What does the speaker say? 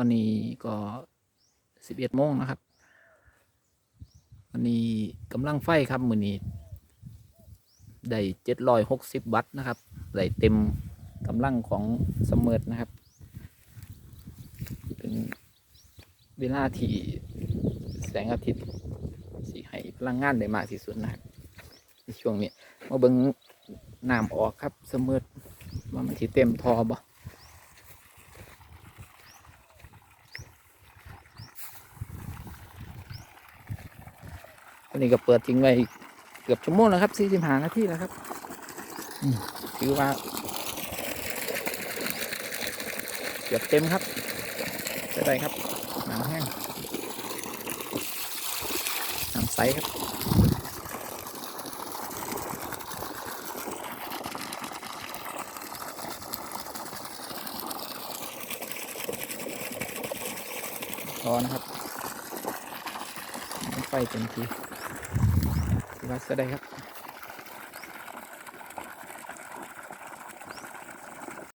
อนนี้ก็สิบเอ็ดโมงนะครับวันนี้กำลังไฟครับมือนี้ได้เจ็ดร้อยหกสิบวัตต์นะครับได้เต็มกำลังของเสมอนะครับ เป็นเวลาที่แสงอาทิตย์สีให้พลังงานได้มากที่สุดนะครับในช่วงนี้มาเบิ้งน้ำออกครับเสมอว่ามันที่เต็มทอบ่ อันนี้ก็เปิดทิ้งไว้เกือบชั่วโมงแล้วครับสี่สิบห้านาทีแล้วครับอืมถือว่าเกือบเต็มครับจะได้ครับน้ำแห้งน้ำใสครับพอนะครับไฟเต็มทีถือ ว่าจะได้ครับ